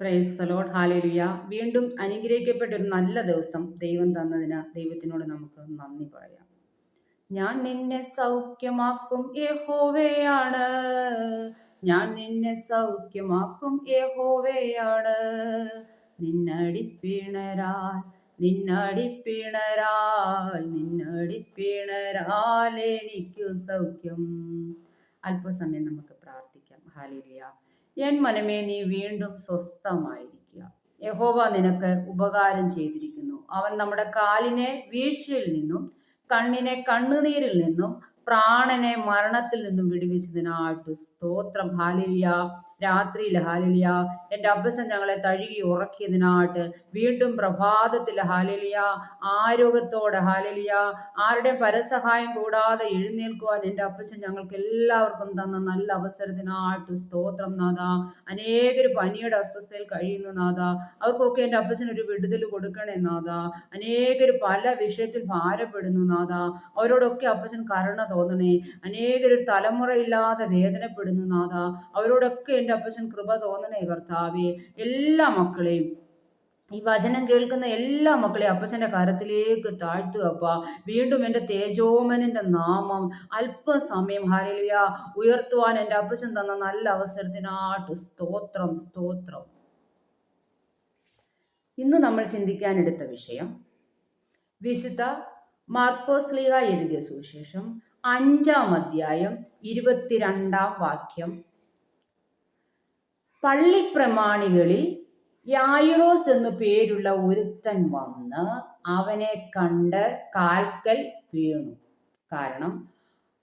Praise load hallelujah വീണ്ടും അനുഗ്രഹിക്കപ്പെട്ട ഒരു നല്ല ദിവസം ദൈവം തന്നതിന് ദൈവത്തിനോട് നമുക്ക് നന്ദി പറയാം. ഞാൻ നിന്നെ സൗഖ്യമാക്കും യഹോവയാണ്. ഞാൻ നിന്നെ സൗഖ്യമാക്കും യഹോവയാണ്. നിന്നടിപ്പിണരാൽ നിന്നടിപ്പിണരാൽ നിന്നടിപ്പിണരാൽ എനിക്കു സൗഖ്യം. അല്പസമയം നമുക്ക് പ്രാർത്ഥിക്കാം. ഹാലേലുയ എൻ മനമേ നീ വീണ്ടും സ്വസ്ഥമായിരിക്കുക. യഹോവ നിനക്ക് ഉപകാരം ചെയ്തിരിക്കുന്നു. അവൻ നമ്മുടെ കാലിനെ വീഴ്ചയിൽ നിന്നും കണ്ണിനെ കണ്ണുനീരിൽ നിന്നും പ്രാണനെ മരണത്തിൽ നിന്നും വിടുവിച്ചതിനായിട്ട് സ്തോത്രം. ഹാലിലിയ രാത്രിയിൽ ഹാലിലിയ എന്റെ അബ്ബസൻ ഞങ്ങളെ തഴുകി ഉറക്കിയതിനായിട്ട് വീണ്ടും പ്രഭാതത്തിൽ ഹാലിലിയ ആരോഗ്യത്തോടെ ഹാലിലിയ ആരുടെയും പരസഹായം കൂടാതെ എഴുന്നേൽക്കുവാൻ എന്റെ അപ്പച്ചൻ ഞങ്ങൾക്ക് എല്ലാവർക്കും തന്ന നല്ല അവസരത്തിനായിട്ട് സ്തോത്രം നാഥ. അനേകർ പനിയുടെ അസ്വസ്ഥയിൽ കഴിയുന്നു നാഥ. അവർക്കൊക്കെ എന്റെ അപ്പച്ചൻ ഒരു വിടുതൽ കൊടുക്കണേ നാഥ. അനേകർ പല വിഷയത്തിൽ ഭാരപ്പെടുന്നു നാഥ. അവരോടൊക്കെ അപ്പച്ചൻ കരുണ തോന്നണേ. അനേകർ തലമുറയില്ലാതെ വേദനപ്പെടുന്നു നാഥ. അവരോടൊക്കെ എന്റെ അപ്പച്ചൻ കൃപ തോന്നണേ കർത്താവേ. എല്ലാ മക്കളെയും ഈ വചനം കേൾക്കുന്ന എല്ലാ മക്കളെയും അപ്പച്ചന്റെ കരത്തിലേക്ക് താഴ്ത്തുക അപ്പ. വീണ്ടും എന്റെ തേജോമനന്റെ നാമം അല്പസമയം ഹാലിയ ഉയർത്തുവാൻ എന്റെ അപ്പച്ചൻ തന്ന നല്ല അവസരത്തിനാട്ട് സ്തോത്രം സ്തോത്രം. ഇന്ന് നമ്മൾ ചിന്തിക്കാൻ ചിന്തിക്കാനെടുത്ത വിഷയം വിശുദ്ധ മാർക്കോസ് ലീഗ എഴുതിയ സുവിശേഷം അഞ്ചാം അധ്യായം ഇരുപത്തിരണ്ടാം വാക്യം പള്ളിപ്രമാണികളിൽ യായിറോസ് എന്നു പേരുള്ള ഒരുത്തൻ വന്ന് അവനെ കണ്ട് കാൽക്കൽ വീണു. കാരണം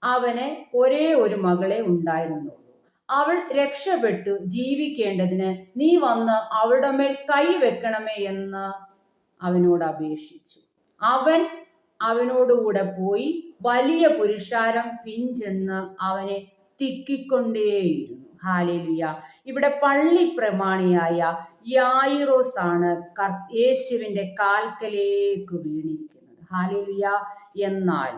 അവന് ഒരേ ഒരു മകളെ ഉണ്ടായിരുന്നുള്ളൂ. അവൾ രക്ഷപ്പെട്ടു. ജീവിക്കേണ്ടതിന് നീ വന്ന് അവളുടെ മേൽ കൈ വെക്കണമേ എന്ന് അവനോട് അപേക്ഷിച്ചു. അവൻ അവനോടുകൂടെ പോയി വലിയ പുരുഷാരം പിഞ്ചെന്ന് അവനെ തിക്കിക്കൊണ്ടേയിരുന്നു. ഹാലേലുയ. ഇവിടെ പള്ളി പ്രമാണിയായ യായിറോസ് ആണ് യേശുവിന്റെ കാൽക്കലേക്ക് വീണിരിക്കുന്നത്. ഹാലേലുയ. എന്നാൽ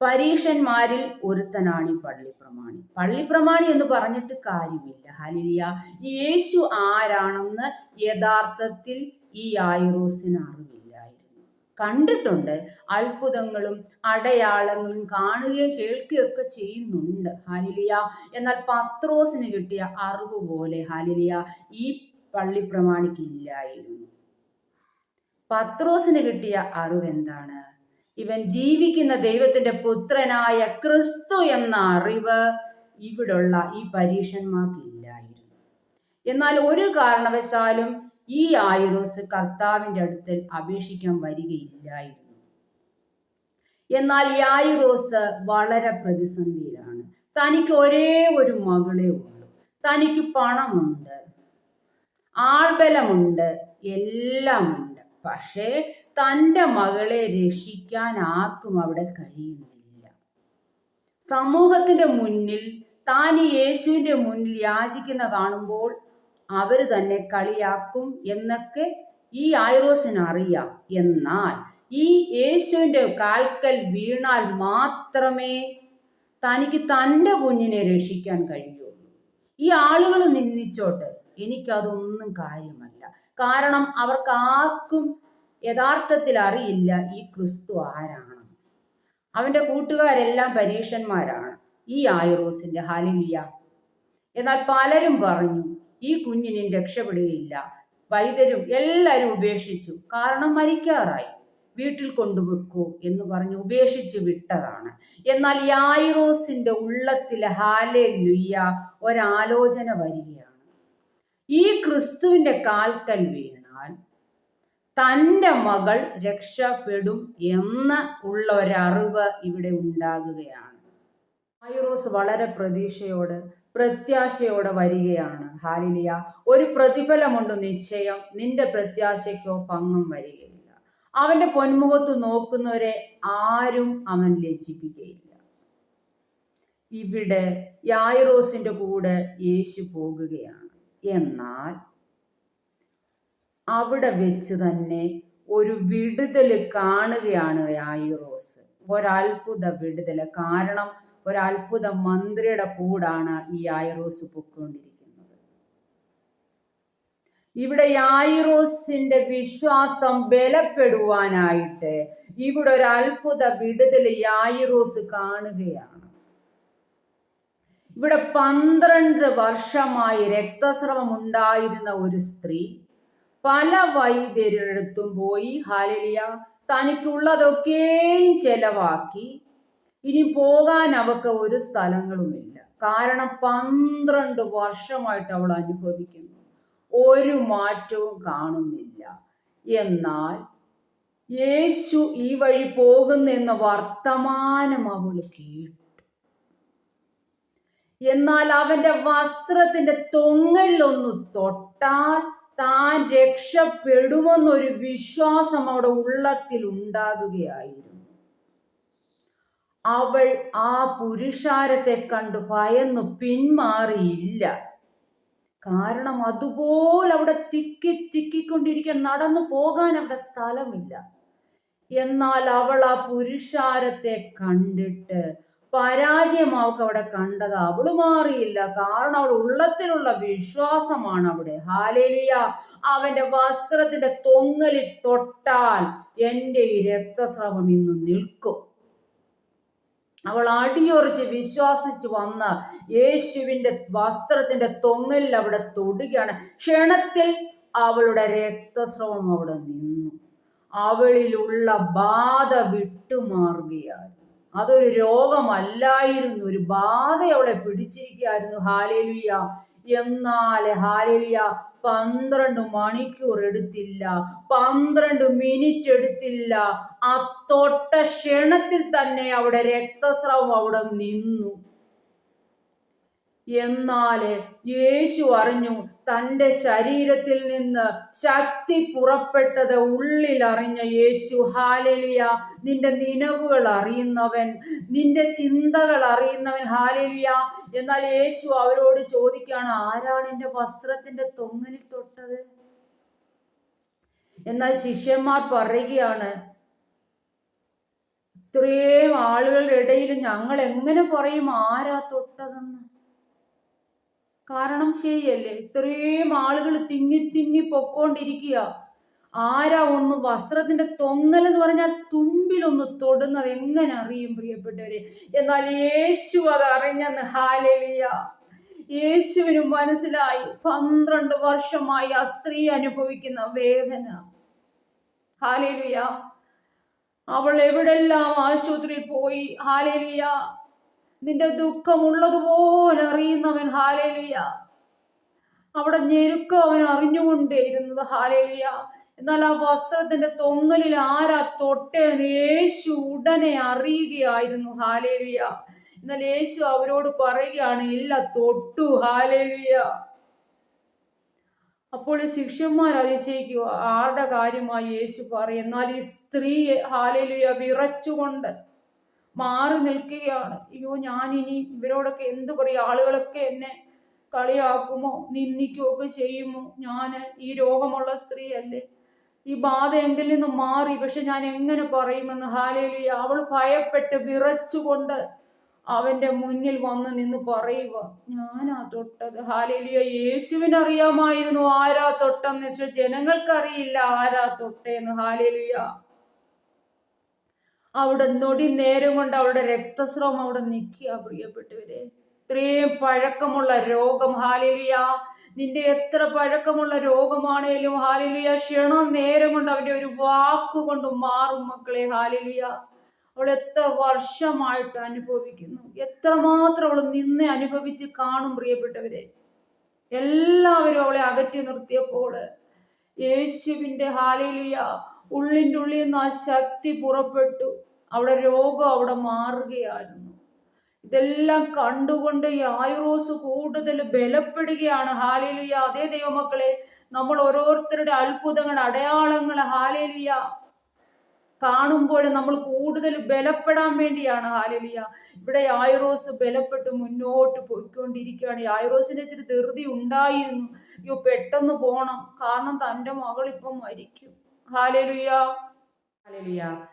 പരീക്ഷന്മാരിൽ ഒരുത്തനാണ് ഈ പള്ളി പ്രമാണി. പള്ളി പ്രമാണി എന്ന് പറഞ്ഞിട്ട് കാര്യമില്ല. ഹാലിയ യേശു ആരാണെന്ന് യഥാർത്ഥത്തിൽ ഈ ആയിറോസിന് അറിവില്ലായിരുന്നു കണ്ടിട്ടുണ്ട്. അത്ഭുതങ്ങളും അടയാളങ്ങളും കാണുകയും കേൾക്കുകയൊക്കെ ചെയ്യുന്നുണ്ട്. ഹാലിലിയ. എന്നാൽ പത്രോസിന് കിട്ടിയ അറിവ് പോലെ ഹാലിലിയ ഈ പള്ളി പ്രമാണിക്കില്ലായിരുന്നു. പത്രോസിന് കിട്ടിയ അറിവ് എന്താണ്? ഇവൻ ജീവിക്കുന്ന ദൈവത്തിന്റെ പുത്രനായ ക്രിസ്തു എന്ന അറിവ് ഇവിടുള്ള ഈ പരീക്ഷന്മാർക്കില്ലായിരുന്നു. എന്നാൽ ഒരു കാരണവശാലും ഈ ആയുറോസ് കർത്താവിന്റെ അടുത്ത് അപേക്ഷിക്കാൻ വരികയില്ലായിരുന്നു. എന്നാൽ ഈ ആയുറോസ് വളരെ പ്രതിസന്ധിയിലാണ്. തനിക്ക് ഒരേ ഒരു മകളെ ഉള്ളൂ. തനിക്ക് പണമുണ്ട് ആൾബലമുണ്ട് എല്ലാമുണ്ട്. പക്ഷേ തന്റെ മകളെ രക്ഷിക്കാൻ ആർക്കും അവിടെ കഴിയുന്നില്ല. സമൂഹത്തിന്റെ മുന്നിൽ താൻ യേശുവിന്റെ മുന്നിൽ യാചിക്കുന്ന കാണുമ്പോൾ അവർ തന്നെ കളിയാക്കും എന്നൊക്കെ ഈ ആയിറോസിന് അറിയാം. എന്നാൽ ഈ യേശുവിന്റെ കാൽക്കൽ വീണാൽ മാത്രമേ തനിക്ക് തന്റെ കുഞ്ഞിനെ രക്ഷിക്കാൻ കഴിയുള്ളൂ. ഈ ആളുകൾ നിന്ദിച്ചോട്ടെ എനിക്കതൊന്നും കാര്യമല്ല. കാരണം അവർക്ക് ആർക്കും യഥാർത്ഥത്തിൽ അറിയില്ല ഈ ക്രിസ്തു ആരാണ്. അവന്റെ കൂട്ടുകാരെല്ലാം പരീക്ഷന്മാരാണ്. ഈ ആയുറോസിന്റെ ഹാലിലിയ എന്നാൽ പലരും പറഞ്ഞു ഈ കുഞ്ഞിനും രക്ഷപ്പെടുകയില്ല. വൈദ്യരും എല്ലാവരും ഉപേക്ഷിച്ചു. കാരണം മരിക്കാറായി. വീട്ടിൽ കൊണ്ടുവെക്കൂ എന്ന് പറഞ്ഞ് ഉപേക്ഷിച്ച് വിട്ടതാണ്. എന്നാൽ യായിറോസിന്റെ ഉള്ളത്തിലെ ഹാലേ ലുയ്യ ഒരാലോചന വരികയാണ്. ഈ ക്രിസ്തുവിന്റെ കാൽക്കൽ വീണാൽ തന്റെ മകൾ രക്ഷപ്പെടും എന്ന് ഉള്ള ഒരറിവ് ഇവിടെ ഉണ്ടാകുകയാണ്. ഐറോസ് വളരെ പ്രതീക്ഷയോട് പ്രത്യാശയോടെ വരികയാണ്. ഹാലിലിയ. ഒരു പ്രതിഫലമുണ്ട് നിശ്ചയം. നിന്റെ പ്രത്യാശയ്ക്കോ പങ്കും വരികയില്ല. അവന്റെ പൊന്മുഖത്ത് നോക്കുന്നവരെ ആരും അവൻ ലജ്ജിപ്പിക്കുകയില്ല ഇവിടെ യായിറോസിന്റെ കൂടെ യേശു പോകുകയാണ്. എന്നാൽ അവിടെ വെച്ച് തന്നെ ഒരു വിടുതൽ കാണുകയാണ് യായിറോസ്. ഒരത്ഭുത വിടുതൽ കാരണം ഒരത്ഭുത മന്ത്രിയുടെ കൂടാണ് ഈ ആയിറോസ് പൊക്കൊണ്ടിരിക്കുന്നത് ഇവിടെ ആയിറോസിന്റെ വിശ്വാസം ബലപ്പെടുവാനായിട്ട് ഇവിടെ ഒരു അത്ഭുത വിടുതൽ ആയിറോസ് കാണുകയാണ്. ഇവിടെ പന്ത്രണ്ട് വർഷമായി രക്തസ്രവം ഉണ്ടായിരുന്ന ഒരു സ്ത്രീ പല വൈദ്യരെടുത്തും പോയി ഹാലിയ തനിക്കുള്ളതൊക്കെയും ചെലവാക്കി ഇനി പോകാൻ അവക്ക് ഒരു സ്ഥലങ്ങളുമില്ല. കാരണം പന്ത്രണ്ട് വർഷമായിട്ട് അവൾ അനുഭവിക്കുന്നു. ഒരു മാറ്റവും കാണുന്നില്ല. എന്നാൽ യേശു ഈ വഴി പോകുന്നെന്ന വർത്തമാനം അവൾ കേട്ടു. എന്നാൽ അവന്റെ വസ്ത്രത്തിന്റെ തൊങ്ങലിലൊന്ന് തൊട്ടാൽ താൻ രക്ഷപ്പെടുമെന്നൊരു വിശ്വാസം അവിടെ ഉള്ളത്തിൽ ഉണ്ടാകുകയായിരുന്നു. അവൾ ആ പുരുഷാരത്തെ കണ്ട് ഭയന്നു പിന്മാറിയില്ല. കാരണം അതുപോലെ അവിടെ തിക്കി തിക്കിക്കൊണ്ടിരിക്കാൻ നടന്നു പോകാൻ അവിടെ സ്ഥലമില്ല. എന്നാൽ അവൾ ആ പുരുഷാരത്തെ കണ്ടിട്ട് പരാജയം അവൾക്ക് അവിടെ കണ്ടത് അവൾ മാറിയില്ല. കാരണം അവൾ ഉള്ളത്തിലുള്ള വിശ്വാസമാണ് അവിടെ. ഹാലേലിയ. അവന്റെ വസ്ത്രത്തിന്റെ തൊങ്ങലിൽ തൊട്ടാൽ എന്റെ ഈ രക്തസ്രവം ഇന്ന് നിൽക്കും. അവൾ അടിയുറച്ച് വിശ്വാസിച്ച് വന്ന യേശുവിന്റെ വസ്ത്രത്തിന്റെ തൊങ്ങലിൽ അവിടെ തൊടുകയാണ്. ക്ഷണത്തിൽ അവളുടെ രക്തസ്രവം അവിടെ നിന്നു. അവളിലുള്ള ബാധ വിട്ടുമാറുകയായി അതൊരു രോഗമല്ലായിരുന്നു. ഒരു ബാധ അവളെ പിടിച്ചിരിക്കുകയായിരുന്നു. ഹാലേലിയ. എന്നാൽ ഹാലേലിയ പന്ത്രണ്ട് മണിക്കൂർ എടുത്തില്ല പന്ത്രണ്ട് മിനിറ്റ് എടുത്തില്ല. ആ തൊട്ട ക്ഷണത്തിൽ തന്നെ അവിടെ രക്തസ്രാവം അവിടെ നിന്നു. എന്നാൽ യേശു അറിഞ്ഞു തന്റെ ശരീരത്തിൽ നിന്ന് ശക്തി പുറപ്പെട്ടത് ഉള്ളിൽ അറിഞ്ഞ യേശു. ഹാലലിയ. നിന്റെ നിലവുകൾ അറിയുന്നവൻ നിന്റെ ചിന്തകൾ അറിയുന്നവൻ. ഹാലലിയ. എന്നാൽ യേശു അവരോട് ചോദിക്കുകയാണ് ആരാണ് എന്റെ വസ്ത്രത്തിന്റെ തൊങ്ങലിൽ തൊട്ടത്? എന്നാൽ ശിഷ്യന്മാർ പറയുകയാണ് ഇത്രയും ആളുകളുടെ ഇടയിൽ ഞങ്ങൾ എങ്ങനെ പറയും ആരാ തൊട്ടതെന്ന്? കാരണം ശരിയല്ലേ? ഇത്രയും ആളുകൾ തിങ്ങി തിങ്ങി പൊക്കോണ്ടിരിക്കുക ആരാ ഒന്ന് വസ്ത്രത്തിന്റെ തൊങ്ങൽ എന്ന് പറഞ്ഞാൽ തുമ്പിലൊന്ന് തൊടുന്നത് എങ്ങനെ അറിയും പ്രിയപ്പെട്ടവരെ? എന്നാൽ യേശു അത് അറിഞ്ഞെന്ന് ഹാലലിയ. യേശുവിന് മനസ്സിലായി. പന്ത്രണ്ട് വർഷമായി ആ സ്ത്രീ അനുഭവിക്കുന്ന വേദന. ഹാലേലിയ. അവൾ എവിടെല്ലാം ആശുപത്രിയിൽ പോയി? ഹാലേലിയ. നിന്റെ ദുഃഖം ഉള്ളതുപോലെ അറിയുന്നവൻ ഹാലേലിയ. അവിടെ ഞെരുക്കം അവൻ അറിഞ്ഞുകൊണ്ടേയിരുന്നത് ഹാലേലിയ. എന്നാൽ ആ വസ്ത്രത്തിന്റെ തൊങ്ങലിൽ ആരാ തൊട്ടേന്ന് യേശു ഉടനെ അറിയുകയായിരുന്നു ഹാലേലിയ. എന്നാൽ യേശു അവരോട് പറയുകയാണ് ഇല്ല തൊട്ടു ഹാലേലിയ. അപ്പോൾ ശിഷ്യന്മാർ അതിശയിക്കുക ആരുടെ കാര്യമായി? യേശു പറയും എന്നാൽ ഈ സ്ത്രീ ഹാലേലിയ വിറച്ചുകൊണ്ട് മാറി നിൽക്കുകയാണ്. അയ്യോ ഞാനിനി ഇവരോടൊക്കെ എന്ത് പറയും? ആളുകളൊക്കെ എന്നെ കളിയാക്കുമോ? നിന്ദിക്കുകയൊക്കെ ചെയ്യുമോ? ഞാൻ ഈ രോഗമുള്ള സ്ത്രീ അല്ലേ ഈ ബാധ എന്തിൽ നിന്നും മാറി? പക്ഷെ ഞാൻ എങ്ങനെ പറയുമെന്ന്? ഹാലേലിയ. അവൾ ഭയപ്പെട്ട് വിറച്ചുകൊണ്ട് അവന്റെ മുന്നിൽ വന്ന് നിന്ന് പറയുക ഞാനാ തൊട്ടത്. ഹാലേലിയ. യേശുവിനറിയാമായിരുന്നു ആരാ തൊട്ടെന്ന് വെച്ചാൽ ജനങ്ങൾക്കറിയില്ല ആരാ തൊട്ടേന്ന് ഹാലേലിയ. അവിടെ നൊടി നേരം കൊണ്ട് അവളുടെ രക്തസ്രവം അവിടെ നിൽക്കുക പ്രിയപ്പെട്ടവരെ ഇത്രയും പഴക്കമുള്ള രോഗം ഹാലിലിയ. നിന്റെ എത്ര പഴക്കമുള്ള രോഗമാണേലും ഹാലിലിയ. ക്ഷണം നേരം കൊണ്ട് അവന്റെ ഒരു വാക്കുകൊണ്ട് മാറും മക്കളെ ഹാലിലിയ. അവൾ എത്ര വർഷമായിട്ട് അനുഭവിക്കുന്നു. എത്രമാത്രം അവൾ നിന്നെ അനുഭവിച്ച് കാണും പ്രിയപ്പെട്ടവരെ. എല്ലാവരും അവളെ അകറ്റി നിർത്തിയപ്പോൾ യേശുവിന്റെ ഹാലിലിയ ഉള്ളിന്റെ ഉള്ളിൽ നിന്ന് ആ ശക്തി പുറപ്പെട്ടു. അവിടെ രോഗം അവിടെ മാറുകയായിരുന്നു. ഇതെല്ലാം കണ്ടുകൊണ്ട് ഈ ആയുറോസ് കൂടുതൽ ബലപ്പെടുകയാണ്. ഹാലേലിയ. അതേ ദൈവമക്കളെ നമ്മൾ ഓരോരുത്തരുടെ അത്ഭുതങ്ങൾ അടയാളങ്ങൾ ഹാലേലിയ കാണുമ്പോൾ നമ്മൾ കൂടുതൽ ബലപ്പെടാൻ വേണ്ടിയാണ്. ഹാലലിയ. ഇവിടെ ആയുറോസ് ബലപ്പെട്ട് മുന്നോട്ട് പോയിക്കൊണ്ടിരിക്കുകയാണ്. ആയുറോസിന്റെ ഇച്ചിരി ധൃതി ഉണ്ടായിരുന്നു. അയ്യോ പെട്ടെന്ന് പോണം. കാരണം തന്റെ മകൾ ഇപ്പം മരിക്കും. ഹാലലുയ.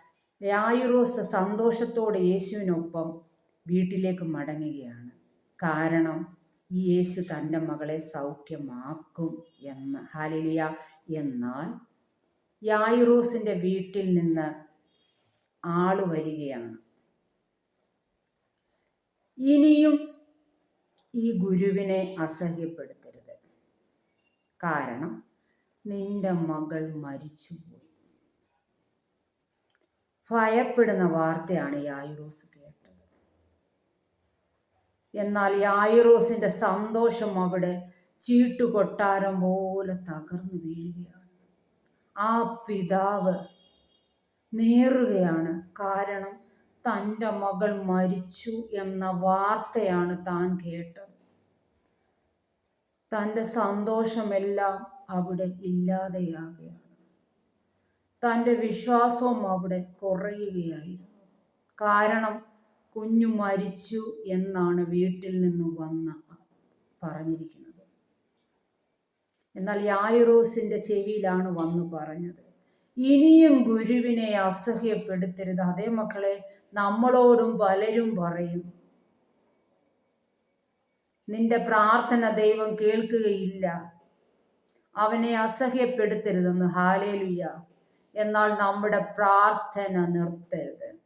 യായുറോസ് സന്തോഷത്തോടെ യേശുവിനൊപ്പം വീട്ടിലേക്ക് മടങ്ങുകയാണ്. കാരണം ഈ യേശു തന്റെ മകളെ സൗഖ്യമാക്കും എന്ന്. ഹാലിലിയ. എന്നാൽ യായിറോസിന്റെ വീട്ടിൽ നിന്ന് ആൾ വരികയാണ്. ഇനിയും ഈ ഗുരുവിനെ അസഹ്യപ്പെടുത്തരുത്. കാരണം നിന്റെ മകൾ മരിച്ചുപോയി. ഭയപ്പെടുന്ന വാർത്തയാണ് യായിറോസ് കേട്ടത്. എന്നാൽ യായിറോസിന്റെ സന്തോഷം അവിടെ ചീട്ടുകൊട്ടാരം പോലെ തകർന്നു വീഴുകയാണ്. ആ പിതാവ് നേറുകയാണ് കാരണം തന്റെ മകൾ മരിച്ചു എന്ന വാർത്തയാണ് താൻ കേട്ടത്. തന്റെ സന്തോഷമെല്ലാം അവിടെ ഇല്ലാതെയാകുകയാണ് തന്റെ വിശ്വാസവും അവിടെ കുറയുകയായിരുന്നു കാരണം കുഞ്ഞു മരിച്ചു എന്നാണ് വീട്ടിൽ നിന്ന് വന്ന പറഞ്ഞിരിക്കുന്നത്. എന്നാൽ യായുറോസിന്റെ ചെവിയിലാണ് വന്നു പറഞ്ഞത്. ഇനിയും ഗുരുവിനെ അസഹ്യപ്പെടുത്തരുത്. അതേ മക്കളെ നമ്മളോടും പലരും പറയും. നിന്റെ പ്രാർത്ഥന ദൈവം കേൾക്കുകയില്ല. അവനെ അസഹ്യപ്പെടുത്തരുതെന്ന്. ഹാലേലുയ്യ എന്നാൽ നമ്മുടെ പ്രാർത്ഥന നിർത്തരുത്.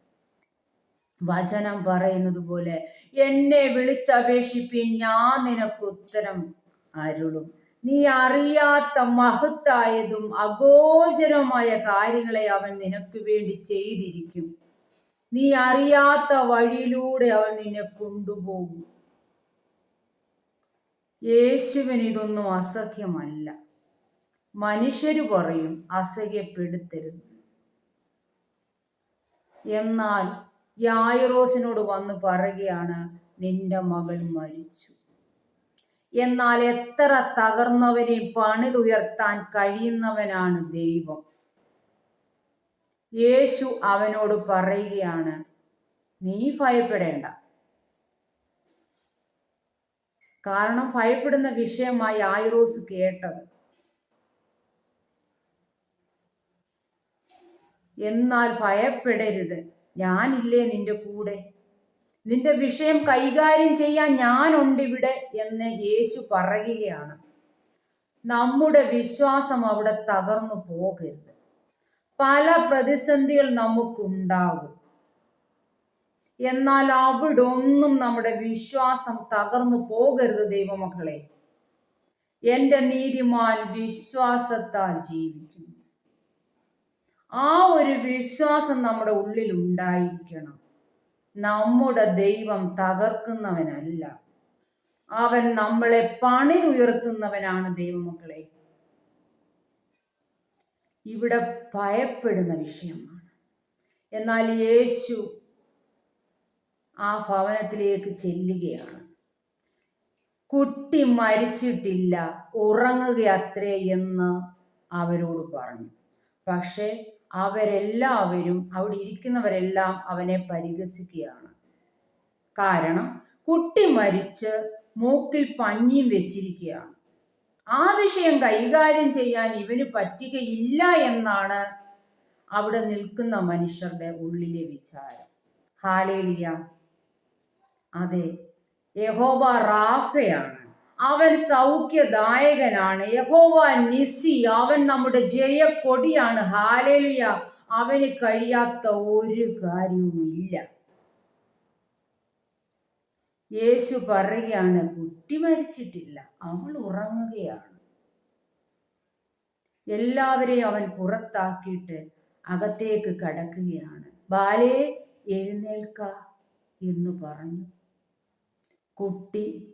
വചനം പറയുന്നത് പോലെ എന്നെ വിളിച്ചപേക്ഷിപ്പിൻ ഞാൻ നിനക്ക് ഉത്തരം അരുളും. നീ അറിയാത്ത മഹത്തായതും അഗോചരമായ കാര്യങ്ങളെ അവൻ നിനക്ക് വേണ്ടി ചെയ്തിരിക്കും. നീ അറിയാത്ത വഴിയിലൂടെ അവൻ നിന്നെ കൊണ്ടുപോകും. യേശുവിന് ഇതൊന്നും അസഖ്യമല്ല മനുഷ്യര് പറയും അസഹ്യപ്പെടുത്തരുത്. എന്നാൽ യായിറോസിനോട് വന്ന് പറയുകയാണ് നിന്റെ മകൾ മരിച്ചു. എന്നാൽ എത്ര തകർന്നവനെ പണിതുയർത്താൻ കഴിയുന്നവനാണ് ദൈവം. യേശു അവനോട് പറയുകയാണ് നീ ഭയപ്പെടേണ്ട. കാരണം ഭയപ്പെടുന്ന വിഷയമായി ആയിറോസ് കേട്ടത് എന്നാൽ ഭയപ്പെടരുത്. ഞാനില്ലേ നിന്റെ കൂടെ? നിന്റെ വിഷയം കൈകാര്യം ചെയ്യാൻ ഞാനുണ്ട് ഇവിടെ എന്ന് യേശു പറയുകയാണ്. നമ്മുടെ വിശ്വാസം അവിടെ തകർന്നു പോകരുത്. പല പ്രതിസന്ധികൾ നമുക്കുണ്ടാകും എന്നാൽ അവിടെ ഒന്നും നമ്മുടെ വിശ്വാസം തകർന്നു പോകരുത് ദൈവമക്കളെ. എന്റെ നീതിമാൻ വിശ്വാസത്താൽ ജീവിക്കും. ആ ഒരു വിശ്വാസം നമ്മുടെ ഉള്ളിൽ ഉണ്ടായിരിക്കണം നമ്മുടെ ദൈവം തകർക്കുന്നവനല്ല. അവൻ നമ്മളെ പണിതുയർത്തുന്നവനാണ് ദൈവമക്കളെ. ഇവിടെ ഭയപ്പെടുന്ന വിഷയമാണ്. എന്നാൽ യേശു ആ ഭവനത്തിലേക്ക് ചെല്ലുകയാണ്. കുട്ടി മരിച്ചിട്ടില്ല ഉറങ്ങുക അത്രേ എന്ന് അവരോട് പറഞ്ഞു. പക്ഷേ അവരെല്ലാവരും അവിടെ ഇരിക്കുന്നവരെല്ലാം അവനെ പരിഹസിക്കുകയാണ്. കാരണം കുട്ടി മരിച്ച് മൂക്കിൽ പഞ്ഞിയും വെച്ചിരിക്കുകയാണ്. ആ വിഷയം കൈകാര്യം ചെയ്യാൻ ഇവന് പറ്റുകയില്ല എന്നാണ് അവിടെ നിൽക്കുന്ന മനുഷ്യരുടെ ഉള്ളിലെ വിചാരം. ഹാലേലിയ. അതെ യഹോബ റാഫയാണ്. അവൻ സൗഖ്യദായകനാണ്. യഹോവ നിസി അവൻ നമ്മുടെ ജയക്കൊടിയാണ്. ഹാലലുയ. അവന് കഴിയാത്ത ഒരു കാര്യവുമില്ല. യേശു പറയുകയാണ് കുട്ടി മരിച്ചിട്ടില്ല അവൾ ഉറങ്ങുകയാണ്. എല്ലാവരെയും അവൻ പുറത്താക്കിയിട്ട് അകത്തേക്ക് കടക്കുകയാണ്. ബാലേ എഴുന്നേൽക്ക എന്ന് പറഞ്ഞു. കുട്ടി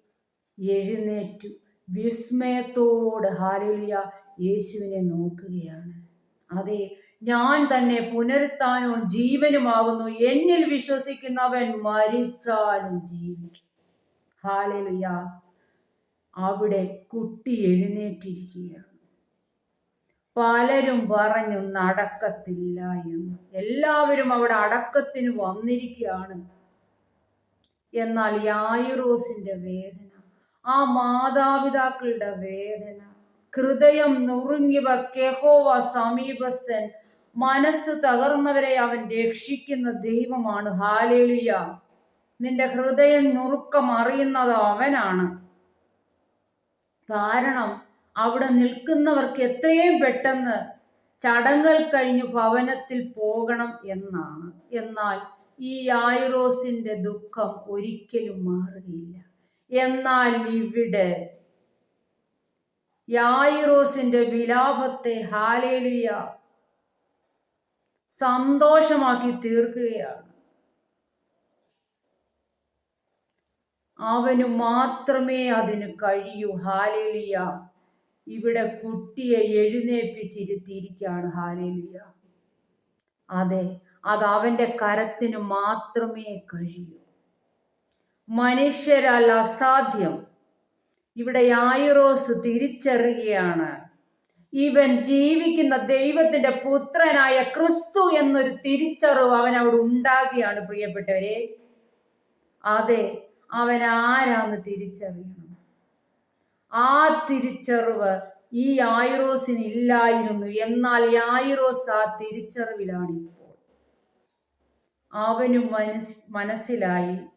എഴുന്നേറ്റു. വിസ്മയത്തോട് ഹാലിയ യേശുവിനെ നോക്കുകയാണ്. അതെ ഞാൻ തന്നെ പുനരുത്താനും ജീവനുമാകുന്നു. എന്നിൽ വിശ്വസിക്കുന്നവൻ മരിച്ചാലും ജീവിക്കും. ഹാലലുയ അവിടെ കുട്ടി എഴുന്നേറ്റിരിക്കുകയാണ്. പലരും പറഞ്ഞു നടക്കത്തില്ല എന്ന്. എല്ലാവരും അവിടെ അടക്കത്തിന് വന്നിരിക്കുകയാണ്. എന്നാൽ യായിറോസിന്റെ വേദന ആ മാതാപിതാക്കളുടെ വേദന. ഹൃദയം നുറുങ്ങിയവർ കെഹോവ സമീപസ്ഥൻ. മനസ്സ് തകർന്നവരെ അവൻ രക്ഷിക്കുന്ന ദൈവമാണ്. ഹാലേലുയ. നിന്റെ ഹൃദയം നുറുക്കം അറിയുന്നത് അവനാണ്. കാരണം അവിടെ നിൽക്കുന്നവർക്ക് എത്രയും പെട്ടെന്ന് ചടങ്ങുകൾ കഴിഞ്ഞു ഭവനത്തിൽ പോകണം എന്നാണ്. എന്നാൽ ഈ ആയിറോസിന്റെ ദുഃഖം ഒരിക്കലും മാറുകയില്ല. എന്നാൽ ഇവിടെ യായിറോസിന്റെ വിലാപത്തെ ഹാലേലിയ സന്തോഷമാക്കി തീർക്കുകയാണ്. അവന് മാത്രമേ അതിന് കഴിയൂ. ഹാലേലിയ. ഇവിടെ കുട്ടിയെ എഴുന്നേൽപ്പിച്ചിരുത്തിയിരിക്കുകയാണ് ഹാലേലിയ. അതെ അത് അവന്റെ കരത്തിന് മാത്രമേ കഴിയൂ. മനുഷ്യരാൽ അസാധ്യം. ഇവിടെ ആയുറോസ് തിരിച്ചറിയുകയാണ്. ഇവൻ ജീവിക്കുന്ന ദൈവത്തിന്റെ പുത്രനായ ക്രിസ്തു എന്നൊരു തിരിച്ചറിവ് അവൻ അവിടെ ഉണ്ടാകുകയാണ് പ്രിയപ്പെട്ടവരെ. അതെ അവൻ ആരാന്ന് തിരിച്ചറിയണം? ആ തിരിച്ചറിവ് ഈ ആയിറോസിന് ഇല്ലായിരുന്നു. എന്നാൽ ആയിറോസ് ആ തിരിച്ചറിവിലാണ് ഇപ്പോൾ അവനും മനസ് മനസ്സിലായി.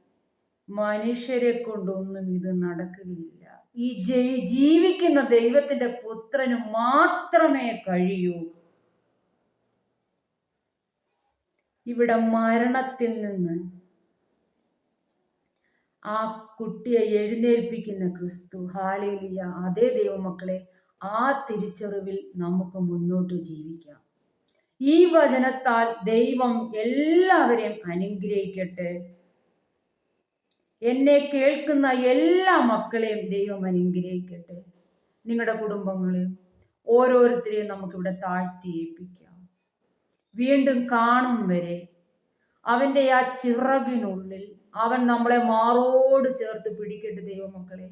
മനുഷ്യരെ കൊണ്ടൊന്നും ഇത് നടക്കുകയില്ല. ഈ ജീവിക്കുന്ന ദൈവത്തിന്റെ പുത്രന് മാത്രമേ കഴിയൂ. ഇവിടെ മരണത്തിൽ നിന്ന് ആ കുട്ടിയെ എഴുന്നേൽപ്പിക്കുന്ന ക്രിസ്തു ഹാലേലിയ അതേ ദൈവമക്കളെ ആ തിരിച്ചറിവിൽ നമുക്ക് മുന്നോട്ട് ജീവിക്കാം. ഈ വചനത്താൽ ദൈവം എല്ലാവരെയും അനുഗ്രഹിക്കട്ടെ. എന്നെ കേൾക്കുന്ന എല്ലാ മക്കളെയും ദൈവം അനുഗ്രഹിക്കട്ടെ. നിങ്ങളുടെ കുടുംബങ്ങളെയും ഓരോരുത്തരെയും നമുക്കിവിടെ താഴ്ത്തി ഏൽപ്പിക്കാം. വീണ്ടും കാണും വരെ അവന്റെ ആ ചിറകിനുള്ളിൽ അവൻ നമ്മളെ മാറോട് ചേർത്ത് പിടിക്കട്ടെ ദൈവമക്കളെ.